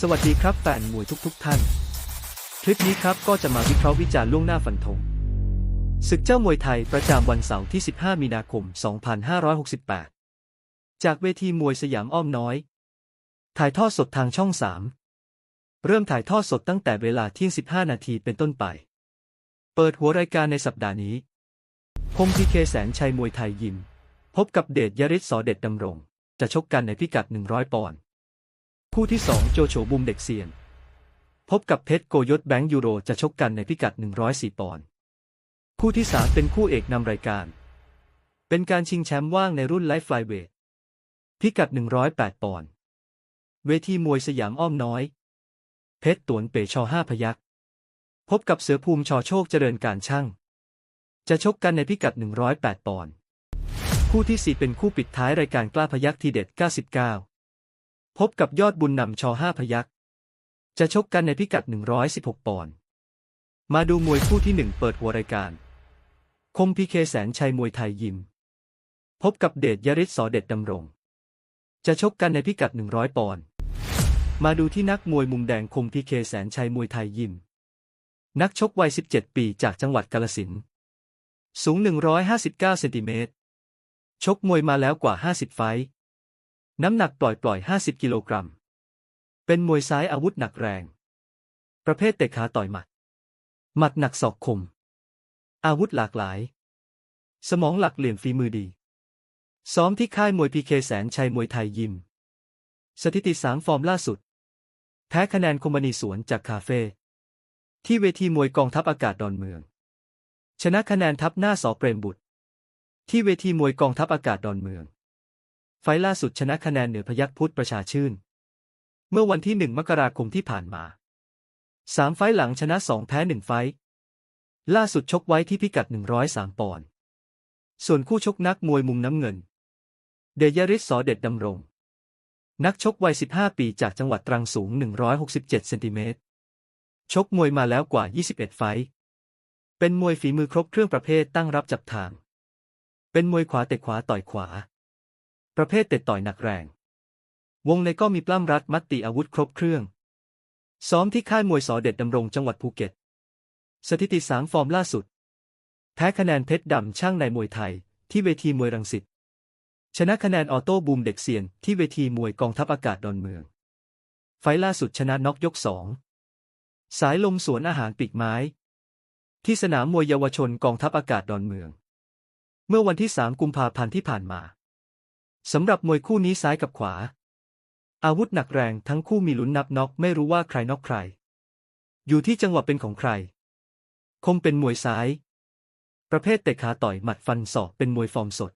สวัสดีครับแฟนมวยทุกๆทท่าน คลิปนี้ครับก็จะมาวิเคราะห์วิจารณ์ล่วงหน้าฟันธงศึกเจ้ามวยไทยประจำวันเสาร์ที่ 15 มีนาคม 2568 จากเวทีมวยสยามอ้อมน้อย ถ่ายทอดสดทางช่อง 3 เริ่มถ่ายทอดสดตั้งแต่เวลาเที่ยง 15 นาทีเป็นต้นไป เปิดหัวรายการในสัปดาห์นี้คมพีเคแสนชัยมวยไทยยิม พบกับเดชยริศสอเด็ดดำรง จะชกกันในพิกัด 100 ปอนด์ คู่ที่ 2 โจโฉบุมเด็กเซียน พบกับเพชรโกยศแบงค์ยูโรจะชกกันในพิกัด 104 ปอนด์คู่ที่ 3 เป็นคู่เอกนำรายการ เป็นการชิงแชมป์ว่างในรุ่นไลฟ์ไฟเวทพิกัด 108 ปอนด์เวทีมวยสยามอ้อมน้อย เพชรตวนเปชอห้าพยักพบกับเสือภูมิชอโชคเจริญการช่าง จะชกกันในพิกัด 108 ปอนด์คู่ที่ 4 เป็นคู่ปิดท้ายรายการกล้าพยักทีเด็ด 99 พบกับยอดบุญนำชอห้าพยักจะชกกันในพิกัด 116 ปอนด์ มาดูมวยคู่ที่1เปิดหัวรายการ คมพีเคแสนชัยมวยไทยยิม พบกับเดชยริศสอเด็ดดำรง จะชกกันในพิกัด 100 ปอนด์ มาดูที่นักมวยมุมแดงคมพีเคแสนชัยมวยไทยยิม นักชกวัย 17 ปีจากจังหวัดกาลสิน สูง 159 เซนติเมตร ชกมวยมาแล้วกว่า 50 ไฟท์ น้ำหนักปล่อยปล่อย 50 กิโลกรัม เป็นมวยซ้ายอาวุธหนักแรง ประเภทเตะขาต่อยหมัด หมัดหนักศอกคม อาวุธหลากหลาย สมองหลักเหลี่ยมฝีมือดี ซ้อมที่ค่ายมวยพีเคแสนชัยมวยไทยยิม สถิติสามฟอร์มล่าสุด แพ้คะแนนคอมบานีสวนจากคาเฟ่ ที่เวทีมวยกองทัพอากาศดอนเมือง ชนะคะแนนทัพหน้าสอเปรมบุตร ที่เวทีมวยกองทัพอากาศดอนเมือง ไฟล่าสุดชนะคะแนนเหนือพยัคฆ์พุทธประชาชื่น เมื่อวันที่หนึ่งมกราคมที่ผ่านมาสามไฟล์หลังชนะสองแพ้หนึ่งไฟล์ล่าสุดชกไว้ที่พิกัด 103 ปอนด์ ส่วนคู่ชกนักมวยมุมน้ำเงิน เดยริศสอเด็ดดำรง นักชกวัย 15 ปีจากจังหวัดตรังสูง 167 เซนติเมตร ชกมวยมาแล้วกว่า 21 ไฟต์เป็นมวยฝีมือครบเครื่องประเภทตั้งรับจับทาง เป็นมวยขวาเตะขวาต่อยขวา ประเภทเตะต่อยหนักแรง วงในก็มีปล้ำรัดมัดตีอาวุธครบเครื่อง ซ้อมที่ค่ายมวยสอเด็ดดำรงจังหวัดภูเก็ต สถิติสามฟอร์มล่าสุด แพ้คะแนนเพชรดำช่างในมวยไทย ที่เวทีมวยรังสิต ชนะคะแนนออโต้บูมเด็กเซียน ที่เวทีมวยกองทัพอากาศดอนเมือง ไฟล์ล่าสุดชนะน็อกยกสอง สายลมสวนอาหารปีกไม้ ที่สนามมวยเยาวชนกองทัพอากาศดอนเมือง เมื่อวันที่ 3 กุมภาพันธ์ที่ผ่านมา สำหรับมวยคู่นี้ซ้ายกับขวา อาวุธหนักแรงทั้งคู่มีลุ้นนับน็อกไม่รู้ว่าใครน็อกใคร อยู่ที่จังหวะเป็นของใคร คงเป็นมวยซ้าย ประเภทเตะขาต่อยหมัดฟันศอกเป็นมวยฟอร์มสด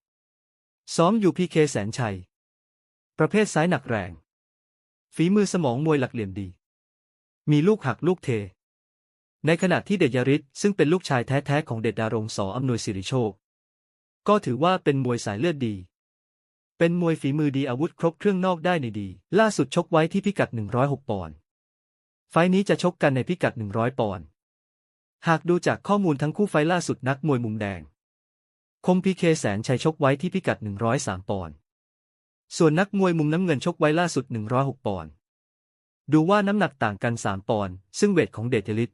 ซ้อมอยู่พีเคแสนชัย ประเภทซ้ายหนักแรง ฝีมือสมองมวยหลักเหลี่ยมดี มีลูกหักลูกเท ในขณะที่เดชยริศซึ่งเป็นลูกชายแท้ๆของเดชดารงสออำนวยสิริโชค ก็ถือว่าเป็นมวยสายเลือดดี เป็นมวยฝีมือดีอาวุธครบเครื่องนอกได้ในดี ล่าสุดชกไว้ที่พิกัด 106 ปอนด์ ไฟล์นี้จะชกกันในพิกัด 100 ปอนด์ หากดูจากข้อมูลทั้งคู่ไฟล่าสุดนักมวยมุมแดง คมพีเคแสนชัยชกไว้ที่พิกัด 103 ปอนด์ ส่วนนักมวยมุมน้ำเงินชกไว้ล่าสุด 106 ปอนด์ ดูว่าน้ำหนักต่างกัน 3 ปอนด์ ซึ่งเวทของเดชลิต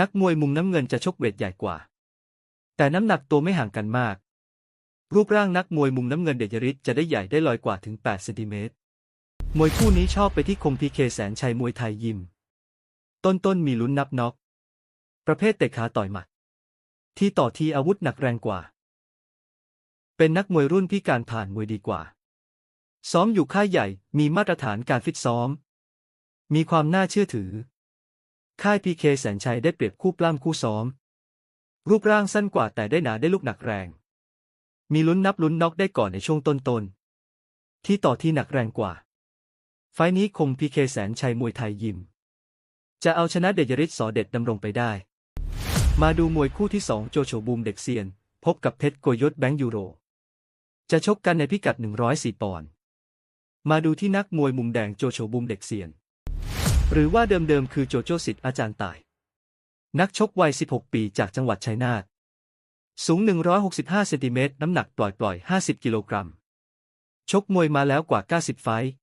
นักมวยมุมน้ำเงินจะชกเวทใหญ่กว่า แต่น้ำหนักตัวไม่ห่างกันมาก รูปร่างนักมวยมุมน้ำเงินเดชริตจะได้ใหญ่ได้ลอยกว่าถึง 8 เซนติเมตร มวยคู่นี้ชอบไปที่คมพีเคแสนชัยมวยไทยยิม ต้นต้นมีลุ้นนับน็อก ประเภทเตะขาต่อยหมัด ที่ต่อทีอาวุธหนักแรงกว่า เป็นนักมวยรุ่นพี่การผ่านมวยดีกว่า ซ้อมอยู่ค่ายใหญ่ มีมาตรฐานการฟิตซ้อม มีความน่าเชื่อถือ ค่ายพีเคแสนชัยได้เปรียบคู่ปล้ำคู่ซ้อม รูปร่างสั้นกว่าแต่ได้หนาได้ลูกหนักแรง มีลุ้นนับลุ้นน็อกได้ก่อนในช่วงต้นๆ ที่ต่อที่หนักแรงกว่า ไฟนี้คงพีเคแสนชัยมวยไทยยิม จะเอาชนะเดชยริศสอเด็ดดำรงไปได้ มาดูมวยคู่ที่สองโจโฉบูมเด็กเซียน พบกับเพชรโกยศแบงค์ยูโร จะชกกันในพิกัด 104 ปอนด์ มาดูที่นักมวยมุมแดงโจโฉบูมเด็กเซียน หรือว่าเดิมๆคือโจโจสิทธิ์อาจารย์ตาย นักชกวัย 16 ปีจากจังหวัดชัยนาท สูง 165 เซนติเมตร น้ำหนักปล่อยๆ50 กิโลกรัม ชกมวยมาแล้วกว่า 90 ไฟเ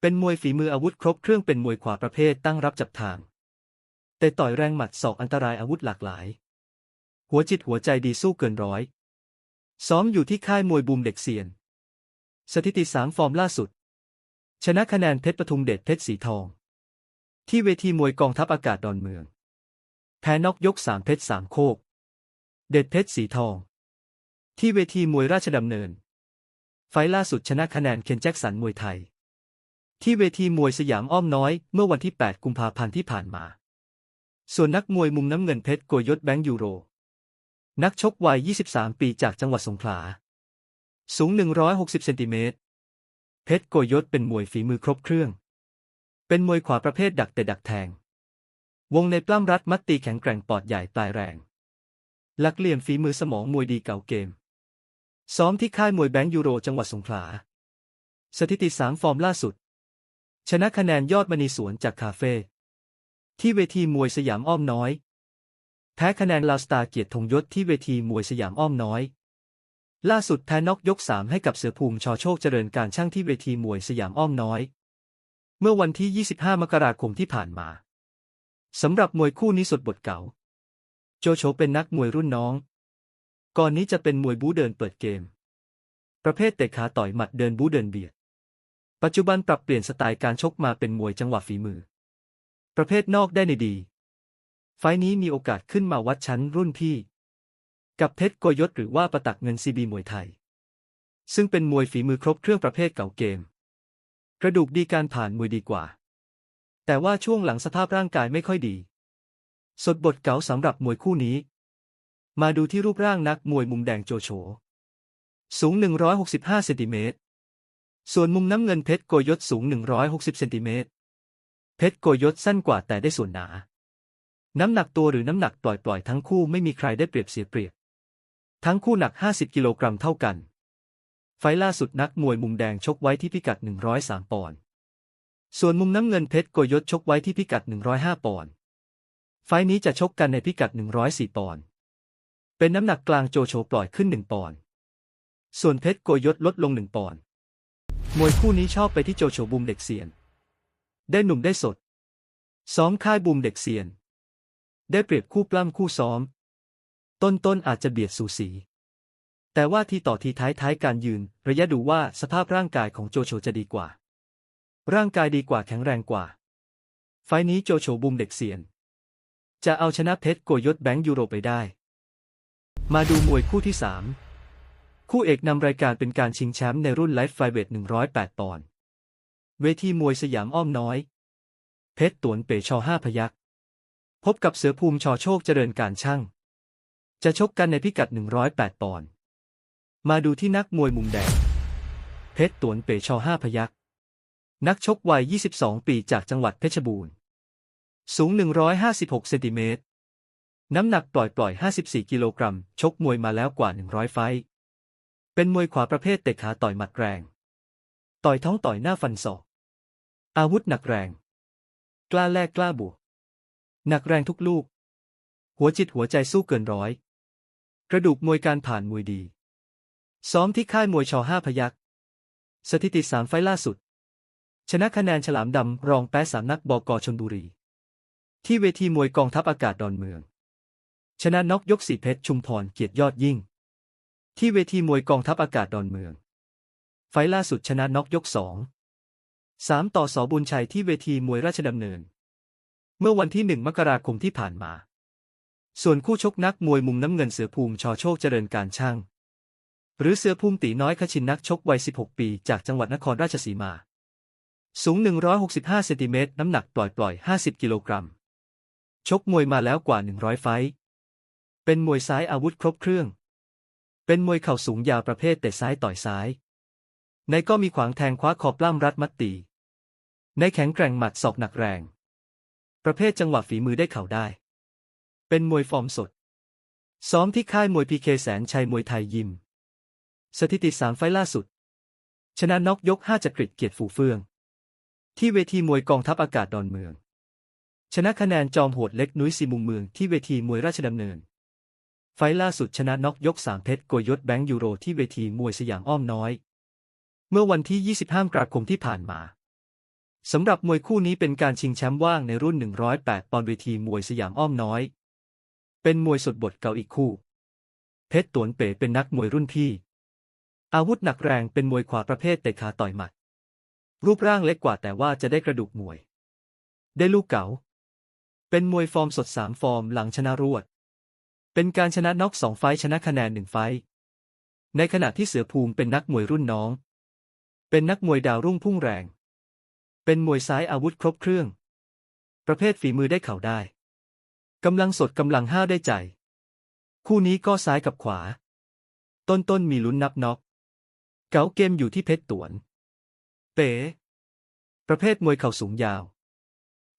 เป็นมวยฝีมืออาวุธครบเครื่องเป็นมวยขวาประเภทตั้งรับจับทาง แต่ต่อยแรงหมัดศอกอันตรายอาวุธหลากหลาย หัวจิตหัวใจดีสู้เกินร้อย ซ้อมอยู่ที่ค่ายมวยบูมเด็กเซียน สถิติสามฟอร์มล่าสุด ชนะคะแนนเพชรปทุมเดชเพชรสีทอง ที่เวทีมวยกองทัพอากาศดอนเมือง แพ้นอกยกสามเพชรสามโคก เดชเพชรสีทอง ที่เวทีมวยราชดำเนิน ไฟล์ล่าสุดชนะคะแนนเคนแจ็คสันมวยไทย ที่เวทีมวยสยามอ้อมน้อยเมื่อวันที่ 8 กุมภาพันธ์ที่ผ่านมา ส่วนนักมวยมุมน้ำเงินเพชรโกยศแบงค์ยูโร นักชกวัย 23 ปีจากจังหวัดสงขลา สูง 160 เซนติเมตร เพชรโกยศเป็นมวยฝีมือครบเครื่อง เป็นมวยขวาประเภทดักแต่ดักแทง วงในปล้ำรัดมัดตีแข็งแกร่งปอดใหญ่ปลายแรง ลักเหลี่ยมฝีมือสมองมวยดีเก่าเกม ซ้อมที่ค่ายมวยแบงค์ยูโรจังหวัดสงขลา สถิติสามฟอร์มล่าสุด ชนะคะแนนยอดมณีสวนจากคาเฟ่ที่เวทีมวยสยามอ้อมน้อย แพ้คะแนนลาวสตาร์เกียรติธงยศที่เวทีมวยสยามอ้อมน้อย ล่าสุดแพ้น็อกยกสามให้กับเสือภูมิชอโชคเจริญการช่างที่เวทีมวยสยามอ้อมน้อย เมื่อวันที่ 25 มกราคมที่ผ่านมาสำหรับมวยคู่นี้สดบทเก่า โจโฉเป็นนักมวยรุ่นน้อง ก่อนนี้จะเป็นมวยบู๊เดินเปิดเกม ประเภทเตะขาต่อยหมัดเดินบู๊เดินเบียด ปัจจุบันปรับเปลี่ยนสไตล์การชกมาเป็นมวยจังหวะฝีมือ ประเภทนอกได้ในดี ไฟนี้มีโอกาสขึ้นมาวัดชั้นรุ่นพี่ กับเพชรโกยศหรือว่าประตักเงินซีบีมวยไทย ซึ่งเป็นมวยฝีมือครบเครื่องประเภทเก่าเกม กระดูกดีการผ่านมวยดีกว่า แต่ว่าช่วงหลังสภาพร่างกายไม่ค่อยดี สดบทเก๋าสำหรับมวยคู่นี้ มาดูที่รูปร่างนักมวยมุมแดงโจโฉ สูง 165เซนติเมตร ส่วนมุมน้ำเงินเพชรโกยศสูง 160เซนติเมตร เพชรโกยศสั้นกว่าแต่ได้ส่วนหนา น้ำหนักตัวหรือน้ำหนักปล่อยๆ ทั้งคู่ไม่มีใครได้เปรียบเสียเปรียบ ทั้งคู่หนัก 50 กิโลกรัมเท่ากัน ไฟล์ล่าสุดนักมวยมุมแดงชกไว้ที่พิกัด 103 ปอนด์ ส่วนมุมน้ำเงินเพชรโกยศชกไว้ที่พิกัด 105 ปอนด์ ไฟนี้จะชกกันในพิกัด 104 ปอนด์ เป็นน้ำหนักกลางโจโฉปล่อยขึ้น 1 ปอนด์ ส่วนเพชรโกยศลดลง 1 ปอนด์ มวยคู่นี้ชอบไปที่โจโฉบูมเด็กเซียน ได้หนุ่มได้สด ซ้อมค่ายบูมเด็กเซียน ได้เปรียบคู่ปล้ำคู่ซ้อม ต้นๆอาจจะเบียดสูสี แต่ว่าทีต่อทีท้ายท้ายการยืน ระยะดูว่าสภาพร่างกายของโจโฉจะดีกว่า ร่างกายดีกว่าแข็งแรงกว่า ไฟนี้โจโฉบูมเด็กเซียน จะเอาชนะเพชรโกยศแบงค์ยูโรไปได้ มาดูมวยคู่ที่ 3 คู่เอกนำรายการเป็นการชิงแชมป์ในรุ่นไลฟ์ไฟเวท108 ปอนด์ เวทีมวยสยามอ้อมน้อย เพชรตวนเปชอห้าพยัก พบกับเสือภูมิชอโชคเจริญการช่าง จะชกกันในพิกัด 108 ปอนด์ มาดูที่นักมวยมุมแดง เพชรตวนเปชอห้าพยัก นักชกวัย 22 ปีจากจังหวัดเพชรบูรณ์ สูง 156 เซนติเมตร น้ำหนักปล่อยปล่อย 54 กิโลกรัม ชกมวยมาแล้วกว่า 100 ไฟต์เป็นมวยขวาประเภทเตะขาต่อยหมัดแรง ต่อยท้องต่อยหน้าฟันศอก อาวุธหนักแรง กล้าแลกกล้าบวก หนักแรงทุกลูก หัวจิตหัวใจสู้เกินร้อย กระดูกมวยการผ่านมวยดี ซ้อมที่ค่ายมวยชอห้าพยัก สถิติสามไฟล่าสุด ชนะคะแนนฉลามดำรองแป๊สามนักบกชนบุรี ที่เวทีมวยกองทัพอากาศดอนเมือง ชนะน็อกยกสีเพชรชุมพรเกียรติยอดยิ่ง ที่เวทีมวยกองทัพอากาศดอนเมือง ไฟล่าสุดชนะน็อกยกสองสามต่อสอบุญชัยที่เวทีมวยราชดำเนิน เมื่อวันที่หนึ่งมกราคมที่ผ่านมา ส่วนคู่ชกนักมวยมุมน้ำเงินเสือภูมิชอโชคเจริญการช่าง หรือเสือภูมิตีน้อยขชินนักชกวัย 16 ปีจากจังหวัดนครราชสีมา สูง 165 เซนติเมตรน้ำหนักปล่อยปล่อย 50 กิโลกรัม ชกมวยมาแล้วกว่า 100 ไฟต์เป็นมวยซ้ายอาวุธครบเครื่อง เป็นมวยเข่าสูงยาวประเภทเตะซ้ายต่อยซ้าย ในก็มีขวางแทงคว้าคอปล้ำรัดมัดตี ในแข็งแกร่งหมัดศอกหนักแรง ประเภทจังหวะฝีมือได้เข่าได้ เป็นมวยฟอร์มสด ซ้อมที่ค่ายมวยพีเคแสนชัยมวยไทยยิม สถิติสามไฟล์ล่าสุด ชนะน็อกยกห้าจักริดเกียรติฝูเฟือง ที่เวทีมวยกองทัพอากาศดอนเมือง ชนะคะแนนจอมโหดเล็กนุ้ยสีมุมเมืองที่เวทีมวยราชดำเนิน ไฟล์ล่าสุดชนะน็อกยกสามเพชรโกยศแบงค์ยูโรที่เวทีมวยสยามอ้อมน้อย เมื่อวันที่ 25 กรกฎาคมที่ผ่านมาสำหรับมวยคู่นี้เป็นการชิงแชมป์ว่างในรุ่น 108 ปอนด์เวทีมวยสยามอ้อมน้อย เป็นมวยสดบทเก่าอีกคู่ เพชรตวนเป๋เป็นนักมวยรุ่นพี่ อาวุธหนักแรงเป็นมวยขวาประเภทเตะขาต่อยหมัด รูปร่างเล็กกว่าแต่ว่าจะได้กระดูกมวย ได้ลูกเก๋า เป็นมวยฟอร์มสดสามฟอร์มหลังชนะรวด เป็นการชนะน็อกสองไฟชนะคะแนนหนึ่งไฟ ในขณะที่เสือภูมิเป็นนักมวยรุ่นน้อง เป็นนักมวยดาวรุ่งพุ่งแรง เป็นมวยซ้ายอาวุธครบเครื่อง ประเภทฝีมือได้เข่าได้ กำลังสดกำลังห้าวได้ใจ คู่นี้ก็ซ้ายกับขวา ต้นต้นๆมีลุ้นนับน็อก เก๋าเกมอยู่ที่เพชรตวน เป๋ ประเภทมวยเข่าสูงยาว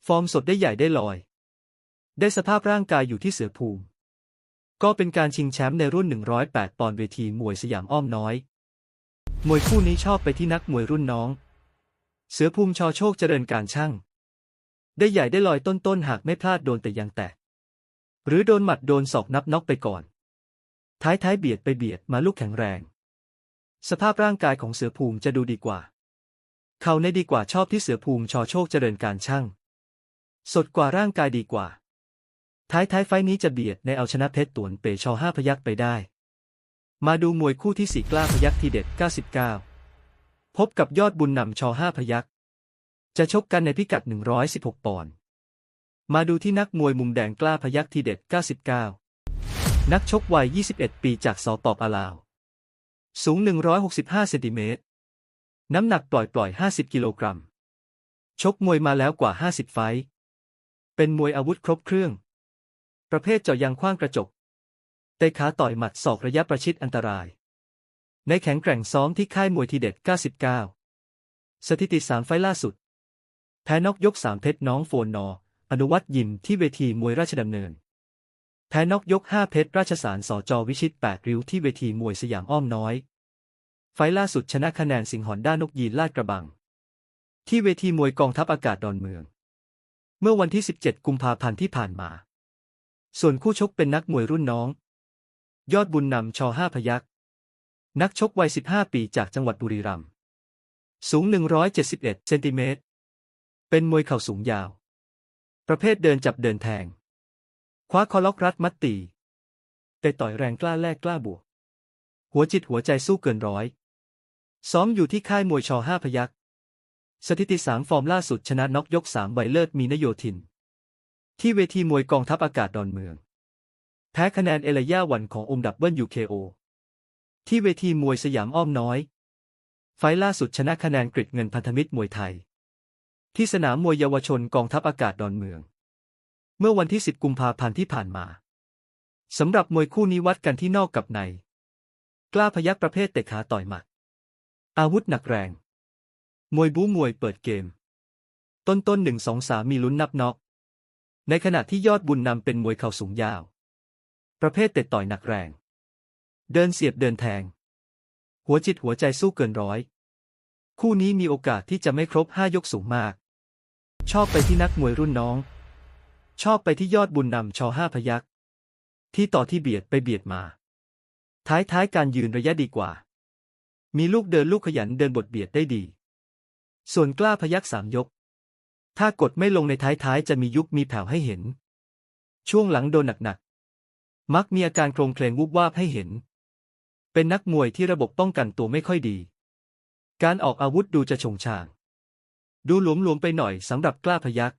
ฟอร์มสดได้ใหญ่ได้ลอย ได้สภาพร่างกายอยู่ที่เสือภูมิ ก็เป็นการชิงแชมป์ในรุ่น 108 ปอนด์เวทีมวยสยามอ้อมน้อย มวยคู่นี้ชอบไปที่นักมวยรุ่นน้อง เสือภูมิชอโชคเจริญการช่าง ได้ใหญ่ได้ลอยต้นๆหากไม่พลาดโดนแต่ยังแตก หรือโดนหมัดโดนศอกนับน็อกไปก่อน ท้ายท้ายเบียดไปเบียดมาลูกแข็งแรง สภาพร่างกายของเสือภูมิจะดูดีกว่า เขาในดีกว่าชอบที่เสือภูมิชอโชคเจริญการช่าง สดกว่าร่างกายดีกว่า ท้ายท้ายไฟนี้จะเบียดในเอาชนะเพชรตวนเปชอห้าพยักไปได้ มาดูมวยคู่ที่สี่กล้าพยักทีเด็ด 99 พบกับยอดบุญนำชอห้าพยัก จะชกกันในพิกัด 116 ปอนด์ มาดูที่นักมวยมุมแดงกล้าพยักทีเด็ด 99 นักชกวัย 21 ปีจากสอปปลาว สูง 165 เซนติเมตร น้ำหนักปล่อยปล่อย 50 กิโลกรัม ชกมวยมาแล้วกว่า 50 ไฟ เป็นมวยอาวุธครบเครื่อง ประเภทเจาะยางคว้างกระจก เตะขาต่อยหมัดศอกระยะประชิดอันตราย ในแข็งแกร่งซ้อมที่ค่ายมวยทีเด็ด 99 สถิติ3ไฟล์ล่าสุด แพ้นอกยก3เพชรน้องโฟนนอ อนุวัตยิมที่เวทีมวยราชดำเนิน แพ้นอกยก5เพชรราชสารสอจอวิชิต8ริ้วที่เวทีมวยสยามอ้อมน้อย ไฟล์ล่าสุดชนะคะแนนสิงหอนด้านนกยีนลาดกระบัง ที่เวทีมวยกองทัพอากาศดอนเมือง เมื่อวันที่ 17 กุมภาพันธ์ที่ผ่านมา ส่วนคู่ชกเป็นนักมวยรุ่นน้อง ยอดบุญนำชอห้าพยักนักชกวัย 15 ปีจากจังหวัดบุรีรัมย์สูง 171 เซนติเมตร เป็นมวยเข่าสูงยาว ประเภทเดินจับเดินแทง คว้าคอล็อกรัดมัดตี แต่ต่อยแรงกล้าแลกกล้าบวก หัวจิตหัวใจสู้เกินร้อย ซ้อมอยู่ที่ค่ายมวยชอห้าพยักสถิติสามฟอร์มล่าสุดชนะน็อกยกสามใบเลิศมีนโยธิน ที่เวทีมวยกองทัพอากาศดอนเมือง แพ้คะแนนเอลย่าวันของอมดับเบิลยูเคโอที่เวทีมวยสยามอ้อมน้อย ไฟล์ล่าสุดชนะคะแนนกริดเงินพันธมิตรมวยไทย ที่สนามมวยเยาวชนกองทัพอากาศดอนเมือง เมื่อวันที่ 10 กุมภาพันธ์ที่ผ่านมาสำหรับมวยคู่นี้วัดกันที่นอกกับใน กล้าพยักประเภทเตะขาต่อยหมัด อาวุธหนักแรง มวยบู๊มวยเปิดเกม ต้นต้นหนึ่งสองสามมีลุ้นนับน็อก ในขณะที่ยอดบุญนำเป็นมวยเข่าสูงยาว ประเภทเตะต่อยหนักแรง เดินเสียบเดินแทง หัวจิตหัวใจสู้เกินร้อย คู่นี้มีโอกาสที่จะไม่ครบห้ายกสูงมาก ชอบไปที่นักมวยรุ่นน้อง ชอบไปที่ยอดบุญนำชอห้าพยักที่ต่อที่เบียดไปเบียดมา ท้ายท้ายการยืนระยะดีกว่า มีลูกเดินลูกขยันเดินบทเบียดได้ดี ส่วนกล้าพยักสามยก ถ้ากดไม่ลงในท้ายๆ จะมียุบมีแผ่วให้เห็น ช่วงหลังโดนหนักๆ มักมีอาการโครงเคลงวูบวาบให้เห็น เป็นนักมวยที่ระบบป้องกันตัวไม่ค่อยดี การออกอาวุธดูจะชงชาง ดูหลวมๆไปหน่อยสำหรับกล้าพยัก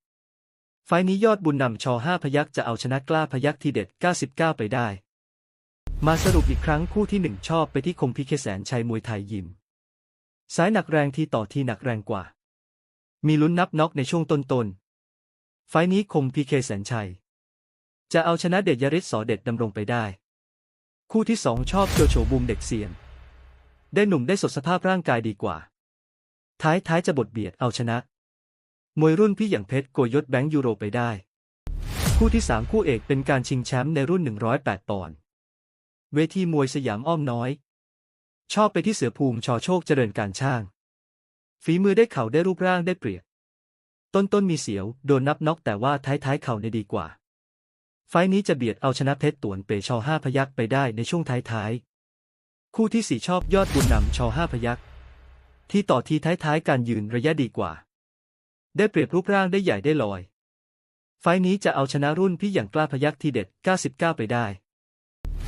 ไฟนี้ยอดบุญนำชอห้าพยักจะเอาชนะกล้าพยักทีเด็ด 99 ไปได้ มาสรุปอีกครั้งคู่ที่หนึ่งชอบไปที่คมพิเคแสนชัยมวยไทยยิมซ้ายหนักแรงทีต่อทีหนักแรงกว่า มีลุ้นนับน็อกในช่วงต้นๆ ไฟนี้คมพีเคแสนชัย จะเอาชนะเดชยริศสอเด็ดดำรงไปได้ คู่ที่สองชอบโจโฉบูมเด็กเซียน ได้หนุ่มได้สดสภาพร่างกายดีกว่า ท้ายท้ายจะบทเบียดเอาชนะ มวยรุ่นพี่อย่างเพชรโกยศแบงค์ยูโรไปได้ คู่ที่สามคู่เอกเป็นการชิงแชมป์ในรุ่น 108 ปอนด์ เวทีมวยสยามอ้อมน้อย ชอบไปที่เสือภูมิชอโชคเจริญการช่าง ฝีมือได้เข่าได้รูปร่างได้เปรียบ ต้นต้นมีเสียว โดนนับน็อกแต่ว่าท้ายท้ายเข่าในดีกว่า ไฟนี้จะเบียดเอาชนะเพชรตวนเปชอห้าพยักไปได้ในช่วงท้ายท้ายคู่ที่สี่ชอบยอดบุญนำชอห้าพยักที่ต่อทีท้ายท้ายการยืนระยะดีกว่า ได้เปรียบรูปร่างได้ใหญ่ได้ลอย ไฟนี้จะเอาชนะรุ่นพี่อย่างกล้าพยักทีเด็ด 99 ไปได้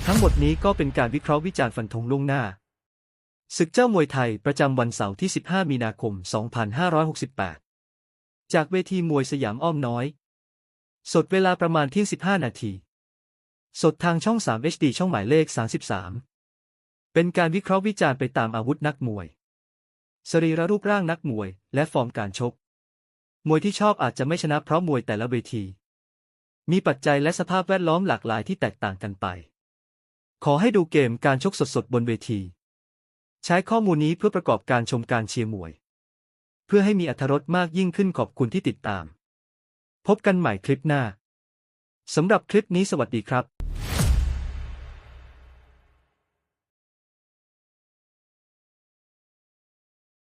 ทั้งหมดนี้ก็เป็นการวิเคราะห์วิจารณ์ฟันธงล่วงหน้า ศึกเจ้ามวยไทยประจำวันเสาร์ที่ 15 มีนาคม 2568 จากเวทีมวยสยามอ้อมน้อย สดเวลาประมาณเที่ยง15 นาที สดทางช่อง 3 HD ช่องหมายเลข 33 เป็นการวิเคราะห์วิจารณ์ไปตามอาวุธนักมวย สรีระรูปร่างนักมวย และฟอร์มการชก มวยที่ชอบอาจจะไม่ชนะเพราะมวยแต่ละเวที มีปัจจัยและสภาพแวดล้อมหลากหลายที่แตกต่างกันไป ขอให้ดูเกมการชกสดๆบนเวที ใช้ข้อมูลนี้เพื่อประกอบการชมการเชียร์มวย เพื่อให้มีอรรถรสมากยิ่งขึ้นขอบคุณที่ติดตาม พบกันใหม่คลิปหน้าสำหรับคลิปนี้สวัสดีครับ